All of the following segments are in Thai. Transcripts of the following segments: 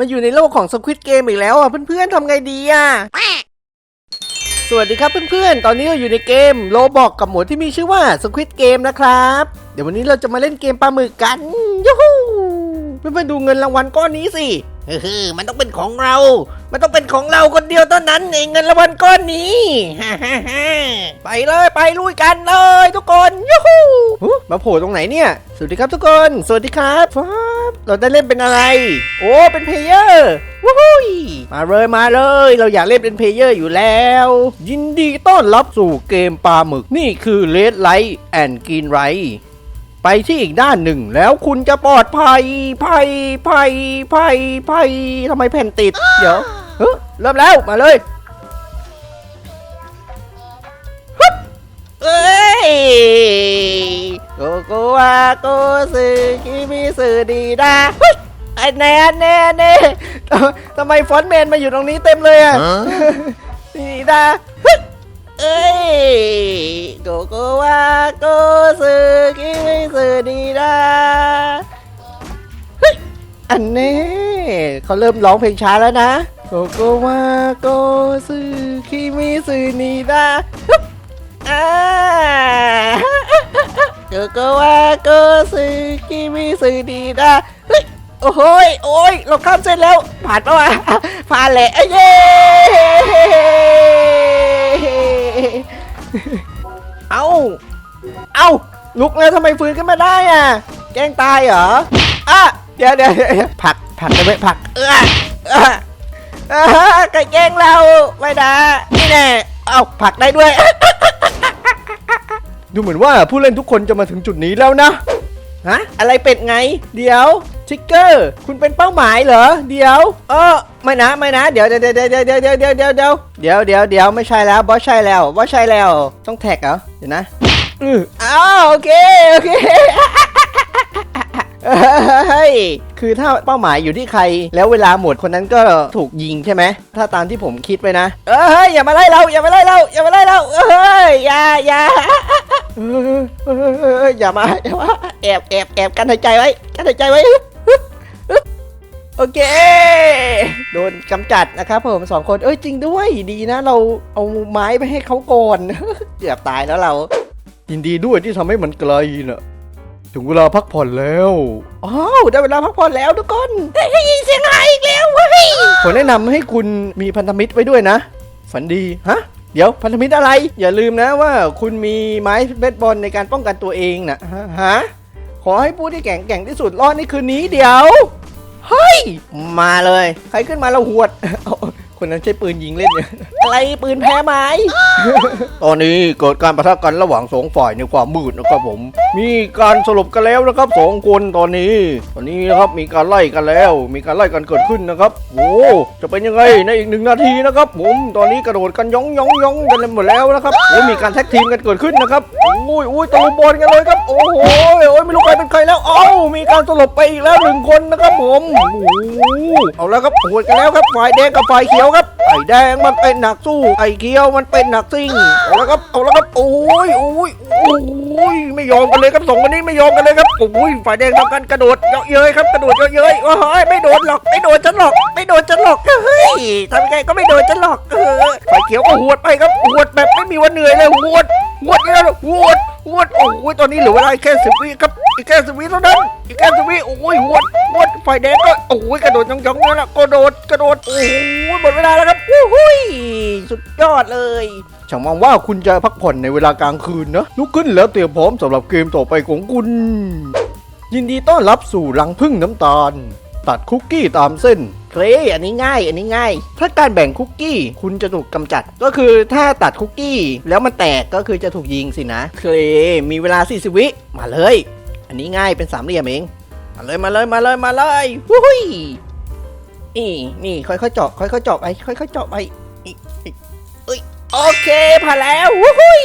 มาอยู่ในโลกของสควิตเกมอีกแล้วอะเพื่อนๆทำไงดีอะ สวัสดีครับเพื่อนๆ ตอนนี้เราอยู่ในเกมโลบอกกับหมวดที่มีชื่อว่าสควิตเกมนะครับ เดี๋ยววันนี้เราจะมาเล่นเกมปลาหมึกกันยูฮูเพื่อนๆดูเงินรางวัลก้อนนี้สิ เฮ้ยมันต้องเป็นของเรา มันต้องเป็นของเราคนเดียวเท่านั้นเองเงินรางวัลก้อนนี้ฮ่าฮ่าฮ่าไปเลยไปลุยกันเลยทุกคนยูฮูหูมาโผล่ตรงไหนเนี่ย สวัสดีครับทุกคน สวัสดีครับฟ้าบเราได้เล่นเป็นอะไร โอ้เป็นเพลเยอร์วู้ฮูมาเลยมาเลย เราอยากเล่นเป็นเพลเยอร์อยู่แล้ว ยินดีต้อนรับสู่เกมปลาหมึกนี่คือเลดไลท์แอนด์กินไร ไปที่อีกด้านหนึ่งแล้วคุณจะปลอดภัยภัยภัยภัยภัยทำไมแผ่นติด เดี๋ยวเฮ้ยเริ่มแล้วมาเลยฮึบเอ้ยโกโกวาโกสึกิมิสึดีดาเฮ้ยไอ้แน่แน่แน่ทำทำไมฟอนต์แมนมาอยู่ตรงนี้เต็มเลยอะดีดาเฮ้ย เอ้ยโกโกวาโกสึกิมิสึดีดาเฮ้ยอันนี้เขาเริ่มร้องเพลงช้าแล้วนะโกโกวาโกสึคิมิสึนีดาอ่าโกโกวาโกสึคิมิสึดีดาเฮ้ยโอ้โหยโอ้ยเราข้ามเส้นแล้ว ผ่านปะวะผ่านแหละเย้ เอาเอาลุกแล้วทำไมฟื้นขึ้นมาได้อะ แกล้งตายเหรออะเดี๋ยวเดี๋ยวผักผักได้ไหมผัก เออเออเออไก่แกล้งเราไม่ได้นี่แน่เอาผักได้ด้วย ดูเหมือนว่าผู้เล่นทุกคนจะมาถึงจุดนี้แล้วนะฮะอะไรเป็ดไง เดี๋ยว ชิกเกอร์ คุณเป็นเป้าหมายเหรอ เดี๋ยว เออไม่นะไม่นะเดี๋ยวเดี๋ยวเดี๋ยวเดี๋ยวเดี๋ยวเดี๋ยวเดี๋ยวเดี๋ยวเดี๋ยวเดี๋ยวเดี๋ยวเดี๋ยวไม่ใช่แล้วบอสใช่แล้วบอสใช่แล้วต้องแท็กเหรอเดี๋ยวนะอืออ้าวโอเคโอเคเฮ้ยคือถ้าเป้าหมายอยู่ที่ใคร แล้วเวลาหมดคนนั้นก็ถูกยิงใช่ไหมถ้าตามที่ผมคิดไปนะ เอ้ยอย่ามาไล่เราอย่ามาไล่เราอย่ามาไล่เราเอ้ยอย่าอย่าเออเออเอออย่ามาอย่ามาแอบแอบแอบกันหายใจไว้กันหายใจไว้ โอเค โดนกำจัดนะครับผมสองคน เอ้ยจริงด้วยดีนะ เราเอาไม้ไปให้เขาก่อนเกือบตายแล้วเรายินดีด้วยที่ทำให้มันไกลน่ะถึงเวลาพักผ่อนแล้วอ้าวได้เวลาพักผ่อนแล้วทุกคนได้ยินเสียงหายอีกแล้วเว้ยผมแนะนำให้คุณมีพันธมิตรไว้ด้วยนะ ฝันดีฮะเดี๋ยวพันธมิตรอะไร อย่าลืมนะว่าคุณมีไม้เบสบอลในการป้องกันตัวเองนะฮะฮะขอให้ผู้ที่แข็งแกร่งที่สุดรอดในคืนนี้เดี๋ยว เฮ้ย มาเลย ใครขึ้นมาเราหวดเอา คนนั้นใช้ปืนยิงเล่นเนี่ยอะไรปืนแพ้ไม้ ตอนนี้เกิดการประทะกันระหว่างสองฝ่ายในความมืดนะครับผม มีการสลบกันแล้วนะครับสองคนตอนนี้ ตอนนี้นะครับมีการไล่กันแล้ว มีการไล่กันเกิดขึ้นนะครับโอ้จะเป็นยังไงในอีกหนึ่งนาทีนะครับ ผมตอนนี้กระโดดกันย่องย่องย่องกันหมดแล้วนะครับโอ้มีการแท็กทีมกันเกิดขึ้นนะครับโอ้ยโอ้ยตะลุมบอลกันเลยครับโอ้โหโอ้ยไม่รู้ใครเป็นใครแล้วเอ้ามีการสลบไปอีกแล้วหนึ่งคนนะครับผมโอ้โหเอาแล้วครับโหดกันแล้วครับฝ่ายแดงกับฝ่ายเขียวครับไอ้แดงมันเป็นหนักสู้ ไอ้เขียวมันเป็นหนักซิ่งเอาล้วครับเอาล้วครับโอ้ยโอ้ยโอ้ยไม่ยอมกันเลยครับสองคนนี้ไม่ยอมกันเลยครับโอ้ยฝ่ายแดงทำการกระโดดเยาะเย้ยครับกระโดดเยาะเย้ยโอ้ยไม่โดนหรอกไม่โดนฉันหรอก ไม่โดนฉันหรอกเฮ้ยทำไงก็ไม่โดนฉันหรอกเออฝ่ายเขียวก็หวดไปครับหวดแบบไม่มีวันเหนื่อยเลยหวดหวดนี่แล้วหวด หวดโอ้ยตอนนี้เหลือเวลาแค่สิบวิครับอีกแค่สิบวิเท่านั้นอีกแค่สิบวิโอ้ยหวดหวดฝ่ายแดงก็โอ้ยกระโดดย่องๆนี่แหละกระโดดกระโดดโอ้ยหมดเวลาแล้วครับโอ้ยสุดยอดเลยฉันมองว่าคุณจะพักผ่อนในเวลากลางคืนนะลุกขึ้นแล้วเตรียมพร้อมสำหรับเกมต่อไปของคุณ ยินดีต้อนรับสู่รังพึ่งน้ำตาล ตัดคุกกี้ตามเส้นเคลอันนี้ง่าย อันนี้ง่าย ถ้าการแบ่งคุกกี้คุณจะถูกกำจัด ก็คือถ้าตัดคุกกี้แล้วมันแตกก็คือจะถูกยิงสินะเคลมีเวลา40วิมาเลย อันนี้ง่ายเป็นสามเหลี่ยมเอง มาเลยมาเลยมาเลยมาเลยวุ้ยนี่นี่ค่อยๆเจาะค่อยๆเจาะไปค่อยๆเจาะไปอีกอีกเอ้ยโอเคผ่านแล้ววุ้ย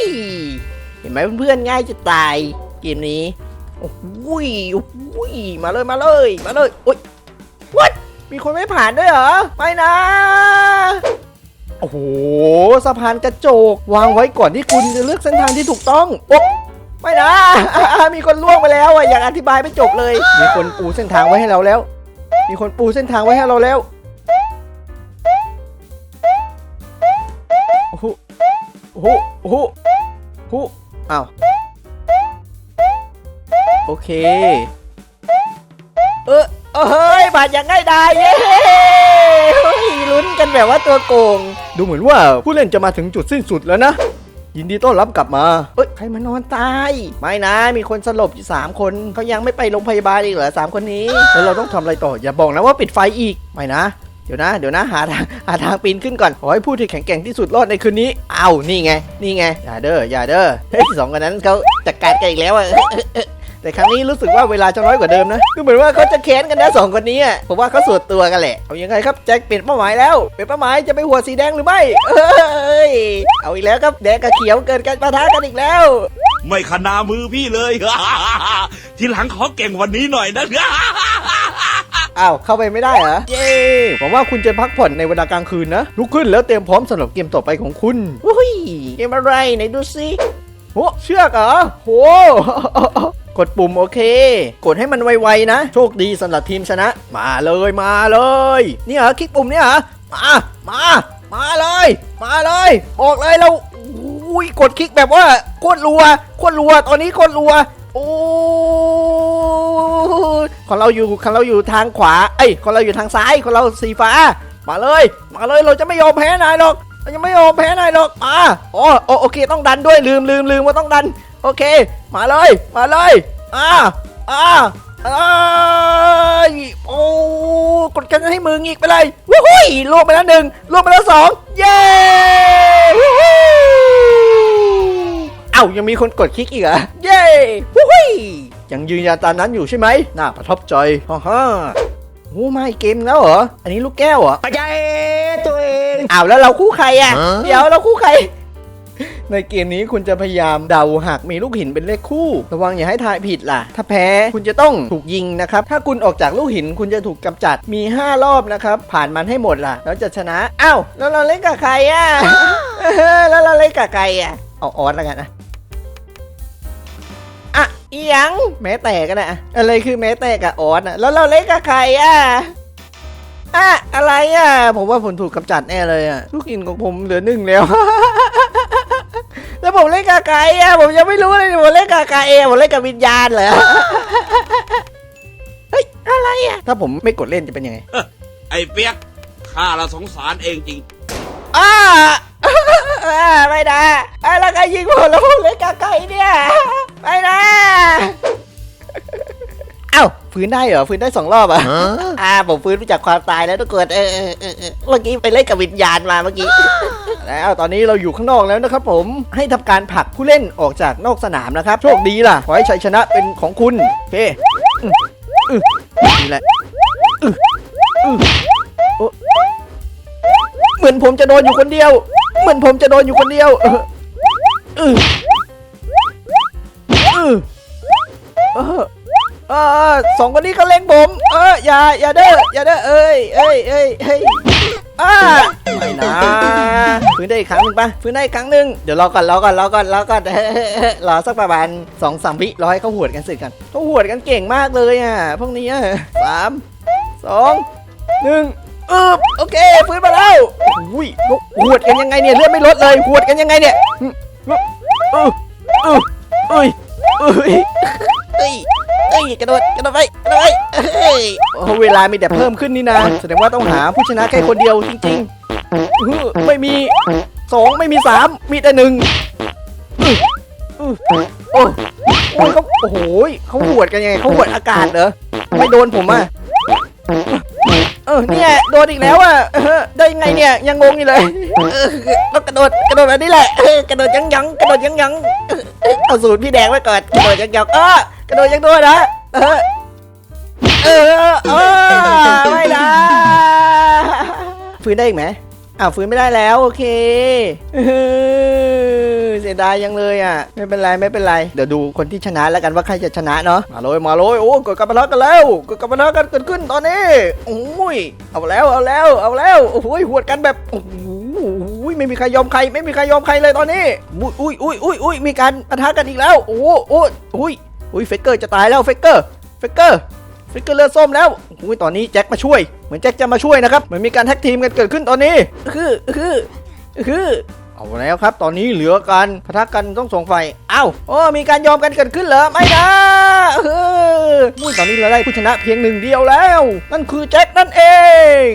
เห็นไหมเพื่อนๆง่ายจะตายเกมนี้โอ้โหยโอ้โหยมาเลยมาเลยมาเลยโอ้ยวัด มีคนไม่ผ่านด้วยเหรอ ไม่นะ โอ้โห สะพานกระจก วางไว้ก่อนที่คุณจะเลือกเส้นทางที่ถูกต้องโอ้ไม่นะ มีคนล่วงไปแล้วอะอยากอธิบายไม่จบเลย มีคนปูเส้นทางไว้ให้เราแล้ว มีคนปูเส้นทางไว้ให้เราแล้วโอ้โหโอ้โหโอ้โหโอ้อ้าวโอเค เออ เออเฮ้ยบาดอย่างง่ายดายเย้เฮ้ยลุ้นกันแบบว่าตัวโกง ดูเหมือนว่าผู้เล่นจะมาถึงจุดสิ้นสุดแล้วนะ ยินดีต้อนรับกลับมา เอ้ยใครมานอนตาย ไม่นะ มีคนสลบอยู่สามคนเขายังไม่ไปโรงพยาบาลอีกเหรอสามคนนี้แล้วเราต้องทำอะไรต่ออย่าบอกนะว่าปิดไฟอีกไม่นะเดี๋ยวนะเดี๋ยวนะหาทางหาทางปีนขึ้นก่อนขอให้ผู้ที่แข็งแกร่งที่สุดรอดในคืนนี้อ้าวนี่ไง นี่ไงอย่าเด้ออย่าเด้อเฮ้ยสองคนนั้นเขาจัดการกันอีกแล้วอะ แต่ครั้งนี้รู้สึกว่าเวลาจะน้อยกว่าเดิมนะดูเหมือนว่าเขาจะแค้นกันนะสองคนนี้อะผมว่าเขาสวดตัวกันแหละเอายังไงครับแจ็คเปลี่ยนเป้าหมายแล้วเปลี่ยนเป้าหมายจะไปหัวสีแดงหรือไม่เอ้ยเอาอีกแล้วครับแดงกับเขียวเกิดการปะทะกันอีกแล้ว ไม่ขนามือพี่เลย ทีหลังขอเก่งกวันนี้หน่อยนะอ้าวเข้าไปไม่ได้เหรอ เย้หวังว่าคุณจะพักผ่อนในเวลากลางคืนนะ ลุกขึ้นแล้วเตรียมพร้อมสำหรับเกมต่อไปของคุณอุ้ยเกมอะไรไหนดูสิโอ้เชือกเหรอโห กดปุ่มโอเค กดให้มันไวๆนะ โชคดีสำหรับทีมชนะ มาเลยมาเลย นี่เหรอคลิกปุ่มเนี่ยเหรอมามามาเลย มาเลยบอกเลยเราอุ้ยกดคลิกแบบว่าโคตรรัวโคตรรัวตอนนี้โคตรรัวโอ้ของเราอยู่ของเราอยู่ทางขวาเอ้ของเราอยู่ทางซ้ายของเราสีฟ้า มาเลย มาเลยเราจะไม่ยอมแพ้นายหรอก เราจะไม่ยอมแพ้นายหรอกอ่าอ๋อโอโอเคต้องดันด้วยลืมลืมลืมว่าต้องดัน โอเค มาเลย มาเลยอ่าอ่าอ้ายโอ้กดกันให้มืองีกไปเลยวู้หุ้ยลวงไปแล้วหนึ่งลวงไปแล้วสองเย้วู้ฮู้เอ้ายังมีคนกดคลิกอีกเหรอเย้วู้หุ้ยยังยืนยันตามนั้นอยู่ใช่ไหมน่าประทับใจฮ่าฮ่าโอ้ไม่เกมแล้วเหรอ อันนี้ลูกแก้วเหรอปัจจัยตัวเองอ้าวแล้วเราคู่ใครอะ เดี๋ยวเราคู่ใคร ในเกมนี้คุณจะพยายามเดาหากมีลูกหินเป็นเลขคู่ ระวังอย่าให้ทายผิดล่ะ ถ้าแพ้คุณจะต้องถูกยิงนะครับ ถ้าคุณออกจากลูกหินคุณจะถูกกำจัดมี 5 รอบนะครับ ผ่านมันให้หมดล่ะ แล้วจะชนะอ้าวแล้วเราเล่นกับใครอะแล้วเราเล่นกับใครอะเอาออสแล้วกันนะอะอีหยังแม้แต่กันนะอะไรคือแม้แต่กับออสอะแล้วเราเล่นกับใครอะ อะอะไรอะ ผมว่าผมถูกกำจัดแน่เลยอะลูกอินของผมเหลือหนึ่งแล้ว แล้วผมเล่นกับใครอะผมยังไม่รู้เลยผมเล่นกับใครอะผมเล่นกับวิญญาณเหรอเฮ้ยอะไรอะถ้าผมไม่กดเล่นจะเป็นยังไง ไอ้เปียกข้าละสงสารเองจริงอ้าอ่าไม่ได้อะแล้วใครยิงผมแล้วผมเล่นกับใครเนี่ย ฟื้นได้เหรอฟื้นได้สองรอบอะอ่าผมฟื้นมาจากความตายแล้วทุกคนเออเออเออเออเมื่อกี้ไปเล่นกับวิญญาณมาเมื่อกี้แล้วตอนนี้เราอยู่ข้างนอกแล้วนะครับผมให้ทำการผลักผู้เล่นออกจากนอกสนามนะครับ โชคดีล่ะขอให้ชัยชนะเป็นของคุณโอเคอืมอืมนี่แหละอืมอืมโอ้เหมือนผมจะโดนอยู่คนเดียว เหมือนผมจะโดนอยู่คนเดียวเออเออเอ สองคนนี้เขาเล็งผม เอออย่าอย่าเด้ออย่าเด้อเอ้ยเอ้ยเอ้ยเอ้ยอ่าไม่นะฟื้นได้อีกครั้งหนึ่งปะฟื้นได้อีกครั้งหนึ่งเดี๋ยวรอก่อนรอก่อนรอก่อนรอก่อนรอสักประมาณสองสามวิรอให้เขาหวดกันสร็จกันเขาหวดกันเก่งมากเลยอะพวกนี้อ่สามสองหนึ่งอึบโอเคฟื้นมาแล้วอุ้ยหวดกันยังไงเนี่ยเลือดไม่ลดเลยหวดกันยังไงเนี่ยอืมอืออืออือ อุ้ยเอ้ยเอ้ยกระโดดกระโดดไปกระโดดไปเอ้ยโอ้เวลามีแต่เพิ่มขึ้นนี่นะแสดงว่าต้องหาผู้ชนะแค่คนเดียวจริงๆอื้อไม่มีสองไม่มีสามมีแต่หนึ่งอื้ออื้อโอ้โอ้ยเขาโอ้โหเขาหวดกันยังไงเขาหวดอากาศเหรอไม่โดนผมอะ เออเนี่ยโดนอีกแล้วอะเออได้ยังไงเนี่ยยังงงอยู่เลยเออต้องกระโดดกระโดดแบบนี้แหละเออกระโดดยังยังกระโดดยังยังเออเอาสูตรพี่แดงไว้ก่อนกระโดดยังยังเออกระโดดยังด้วยนะเออเออเออไม่นะฟื้นได้อีกไหมอ้าวฟื้นไม่ได้แล้วโอเคเออ เสียดายยังเลยอะ ไม่เป็นไรไม่เป็นไร เดี๋ยวดูคนที่ชนะแล้วกันว่าใครจะชนะเนาะ มาเลยมาเลยโอ้กดกำปะทะกันแล้วกดกำปะทะกันเกิดขึ้นตอนนี้โอ้ย เอาแล้วเอาแล้วเอาแล้วโอ้โหวดกันแบบโอ้โหไม่มีใครยอมใคร ไม่มีใครยอมใครเลยตอนนี้ อุ้ยอุ้ยอุ้ยอุ้ยมีการปะทะกันอีกแล้ว โอ้โหอ้ยอุ้ยอุ้ยเฟกเกอร์จะตายแล้วเฟกเกอร์เฟกเกอร์ฟิกเกอร์เลือดส้มแล้วอุ้ยตอนนี้แจ็คมาช่วย เหมือนแจ็คจะมาช่วยนะครับ เหมือนมีการแท็กทีมกันเกิดขึ้นตอนนี้ คือ คือ คือ เอาแล้วครับ ตอนนี้เหลือกันพทักกันต้องส่งไฟเอ้าโอ้มีการยอมกันเกิดขึ้นเหรอไม่นะเอออุ้ยตอนนี้เราได้ผู้ชนะเพียงหนึ่งเดียวแล้ว นั่นคือแจ็คนั่นเอง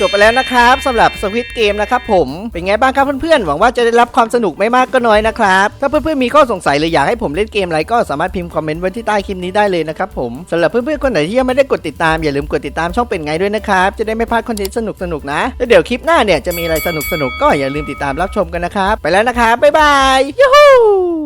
จบไปแล้วนะครับสำหรับสวิตเกมนะครับผมเป็นไงบ้างครับเพื่อนๆหวังว่าจะได้รับความสนุกไม่มากก็น้อยนะครับถ้าเพื่อนๆมีข้อสงสัยหรืออยากให้ผมเล่นเกมอะไรก็สามารถพิมพ์คอมเมนต์ไว้ที่ใต้คลิปนี้ได้เลยนะครับผมสำหรับเพื่อนๆคนไหนที่ยังไม่ได้กดติดตามอย่าลืมกดติดตามช่องเป็นไงด้วยนะครับจะได้ไม่พลาดคอนเทนต์สนุกๆนะแล้วเดี๋ยวคลิปหน้าเนี่ยจะมีอะไรสนุกๆก็อย่าลืมติดตามรับชมกันนะครับไปแล้วนะครับบ๊ายบายยูฮู